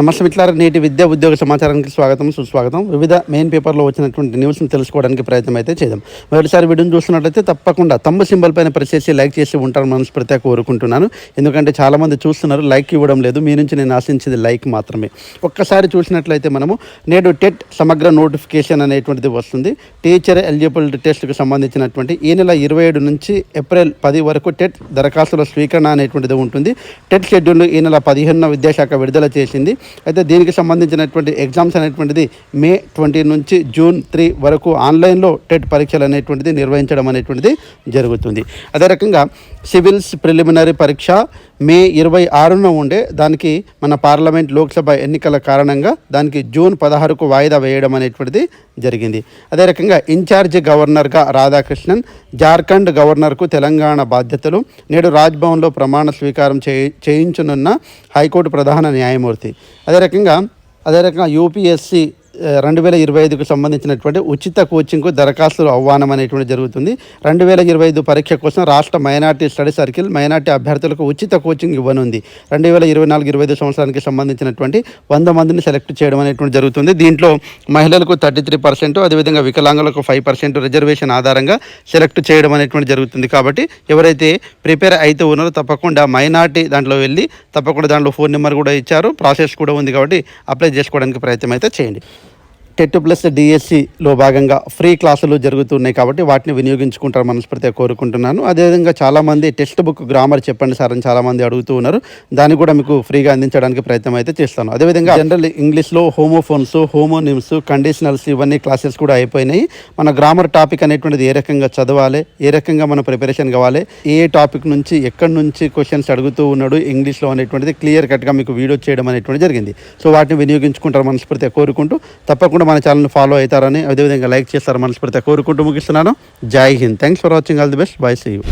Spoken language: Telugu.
నమస్తే మిట్లారా నేటి విద్యా ఉద్యోగ సమాచారానికి స్వాగతం సుస్వాగతం. వివిధ మెయిన్ పేపర్లో వచ్చినటువంటి న్యూస్ని తెలుసుకోవడానికి ప్రయత్నం అయితే చేద్దాం. మొదటిసారి వీడియోని చూస్తున్నట్లయితే తప్పకుండా తమ్ము సింబల్ పైన ప్రెస్ చేసి లైక్ చేసి ఉంటారు మనస్ఫూర్తిగా కోరుకుంటున్నాను. ఎందుకంటే చాలామంది చూస్తున్నారు లైక్ ఇవ్వడం లేదు. మీ నుంచి నేను ఆశించేది లైక్ మాత్రమే. ఒక్కసారి చూసినట్లయితే మనము నేడు టెట్ సమగ్ర నోటిఫికేషన్ అనేటువంటిది వస్తుంది. టీచర్ ఎలిజిబుల్ టెస్ట్కి సంబంధించినటువంటి ఈ నెల ఇరవై ఏడు నుంచి ఏప్రిల్ పది వరకు టెట్ దరఖాస్తుల స్వీకరణ అనేటువంటిది ఉంటుంది. టెట్ షెడ్యూల్ ఈ నెల పదిహేనున విద్యాశాఖ విడుదల చేసింది. అయితే దీనికి సంబంధించినటువంటి ఎగ్జామ్స్ అనేటువంటిది మే ట్వంటీ నుంచి జూన్ త్రీ వరకు ఆన్లైన్లో టెట్ పరీక్షలు అనేటువంటిది నిర్వహించడం అనేటువంటిది జరుగుతుంది. అదే రకంగా సివిల్స్ ప్రిలిమినరీ పరీక్ష మే ఇరవై ఆరున ఉండే దానికి మన పార్లమెంట్ లోక్సభ ఎన్నికల కారణంగా దానికి జూన్ పదహారుకు వాయిదా వేయడం అనేటువంటిది జరిగింది. అదే రకంగా ఇన్ఛార్జ్ గవర్నర్గా రాధాకృష్ణన్ జార్ఖండ్ గవర్నర్కు తెలంగాణ బాధ్యతలు నేడు రాజ్భవన్లో ప్రమాణ స్వీకారం చేయించనున్న హైకోర్టు ప్రధాన న్యాయమూర్తి. అదే రకంగా అదే రకంగా యూపీఎస్సి రెండు వేల ఇరవై ఐదుకు సంబంధించినటువంటి ఉచిత కోచింగ్కు దరఖాస్తులు ఆహ్వానం అనేటువంటి జరుగుతుంది. రెండు వేల ఇరవై ఐదు పరీక్ష కోసం రాష్ట్ర మైనార్టీ స్టడీ సర్కిల్ మైనార్టీ అభ్యర్థులకు ఉచిత కోచింగ్ ఇవ్వనుంది. రెండు వేల ఇరవై నాలుగు ఇరవై ఐదు సంవత్సరానికి సంబంధించినటువంటి వంద మందిని సెలెక్ట్ చేయడం అనేటువంటి జరుగుతుంది. దీంట్లో మహిళలకు థర్టీ త్రీ పర్సెంట్ అదేవిధంగా వికలాంగులకు ఫైవ్ పర్సెంట్ రిజర్వేషన్ ఆధారంగా సెలెక్ట్ చేయడం అనేటువంటి జరుగుతుంది. కాబట్టి ఎవరైతే ప్రిపేర్ అయితే ఉన్నారో తప్పకుండా మైనార్టీ దాంట్లో వెళ్ళి తప్పకుండా దాంట్లో ఫోన్ నెంబర్ కూడా ఇచ్చారు. ప్రాసెస్ కూడా ఉంది కాబట్టి అప్లై చేసుకోవడానికి ప్రయత్నం అయితే చేయండి. టెట్ ప్లస్ డిఎస్సిలో భాగంగా ఫ్రీ క్లాసులు జరుగుతున్నాయి కాబట్టి వాటిని వినియోగించుకుంటారు మనస్ఫూర్తిగా కోరుకుంటున్నాను. అదేవిధంగా చాలామంది టెక్స్ట్ బుక్ గ్రామర్ చెప్పండి సార్ అని చాలామంది అడుగుతూ ఉన్నారు. దాన్ని కూడా మీకు ఫ్రీగా అందించడానికి ప్రయత్నం అయితే చేస్తాను. అదేవిధంగా జనరల్ ఇంగ్లీష్లో హోమోఫోన్స్ హోమోనిమ్స్ కండిషనల్స్ ఇవన్నీ క్లాసెస్ కూడా అయిపోయినాయి. మన గ్రామర్ టాపిక్ అనేటువంటిది ఏ రకంగా చదవాలి ఏ రకంగా మన ప్రిపరేషన్ కావాలి ఏ టాపిక్ నుంచి ఎక్కడి నుంచి క్వశ్చన్స్ అడుగుతూ ఉన్నాడు ఇంగ్లీష్లో అనేటువంటిది క్లియర్ కట్గా మీకు వీడియో చేయడం అనేటువంటి జరిగింది. సో వాటిని వినియోగించుకుంటారు మనస్ఫూర్తిగా కోరుకుంటూ తప్పకుండా మన ఛానల్ని ఫాలో అవుతారని అదేవిధంగా లైక్ చేస్తారు మనస్ఫూర్తిగా కోరుకుంటూ ముగిస్తున్నాను. Jai Hind. Thanks for watching all the best bye see you